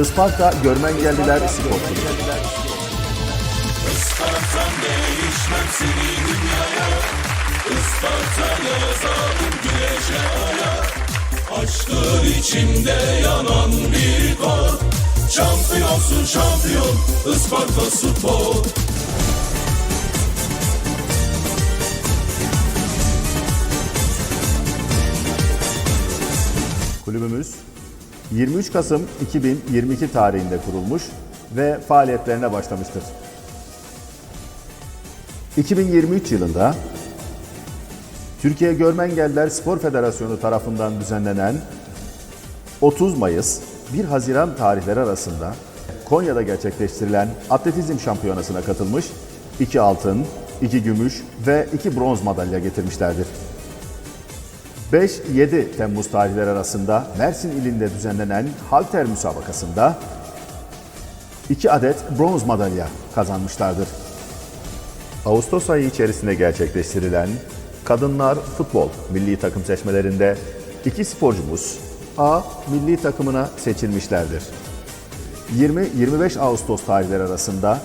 Isparta Görmen Geldiler Spor Kulübü. Aşkın içinde yanan bir kor Şampiyonsun şampiyon Isparta Spor Kulübümüz 23 Kasım 2022 tarihinde kurulmuş ve faaliyetlerine başlamıştır. 2023 yılında Türkiye Görme Engelliler Spor Federasyonu tarafından düzenlenen 30 Mayıs 1 Haziran tarihleri arasında Konya'da gerçekleştirilen atletizm şampiyonasına katılmış, 2 altın, 2 gümüş ve 2 bronz madalya getirmişlerdir. 5-7 Temmuz tarihleri arasında Mersin ilinde düzenlenen halter müsabakasında 2 adet bronz madalya kazanmışlardır. Ağustos ayı içerisinde gerçekleştirilen Kadınlar Futbol Milli Takım seçmelerinde iki sporcumuz A milli takımına seçilmişlerdir. 20-25 Ağustos tarihleri arasında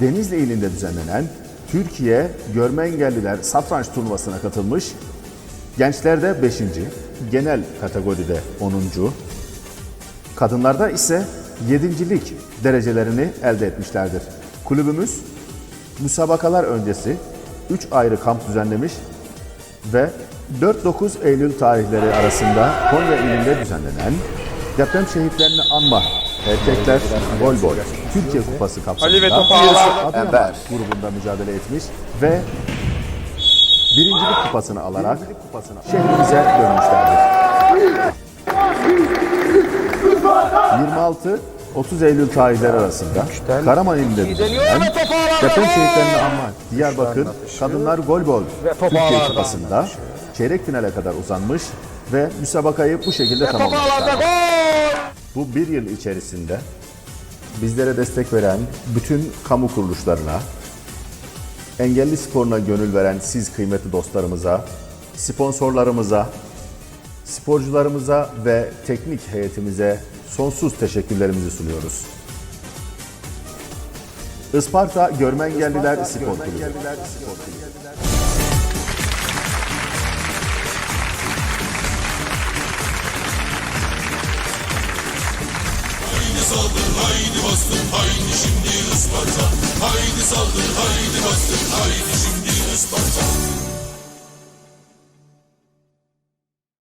Denizli ilinde düzenlenen Türkiye Görme Engelliler Satranç Turnuvası'na katılmış Gençlerde 5. Genel kategoride 10. Kadınlarda ise 7.lik derecelerini elde etmişlerdir. Kulübümüz müsabakalar öncesi 3 ayrı kamp düzenlemiş ve 4-9 Eylül tarihleri arasında Konya ilinde düzenlenen deprem şehitlerini anma erkekler voleybol Türkiye Kupası kapsamında. Adıyaman grubunda mücadele etmiş ve birincilik kupasını alarak şehrimize dönmüşlerdir. 26 30 Eylül tarihleri arasında Karaman ilinde düzenlenen deprem şehitlerini anma Diyarbakır Kadınlar Golbol Türkiye. Kupası'nda çeyrek finale kadar uzanmış ve müsabakayı bu şekilde tamamlamışlar. Bu bir yıl içerisinde bizlere destek veren bütün kamu kuruluşlarına, engelli sporuna gönül veren siz kıymetli dostlarımıza, sponsorlarımıza, sporcularımıza ve teknik heyetimize sonsuz teşekkürlerimizi sunuyoruz. Isparta Görme Engelliler Spor Kulübü. Haydi saldır haydi bastır haydi şimdi Isparta Haydi saldır haydi bastır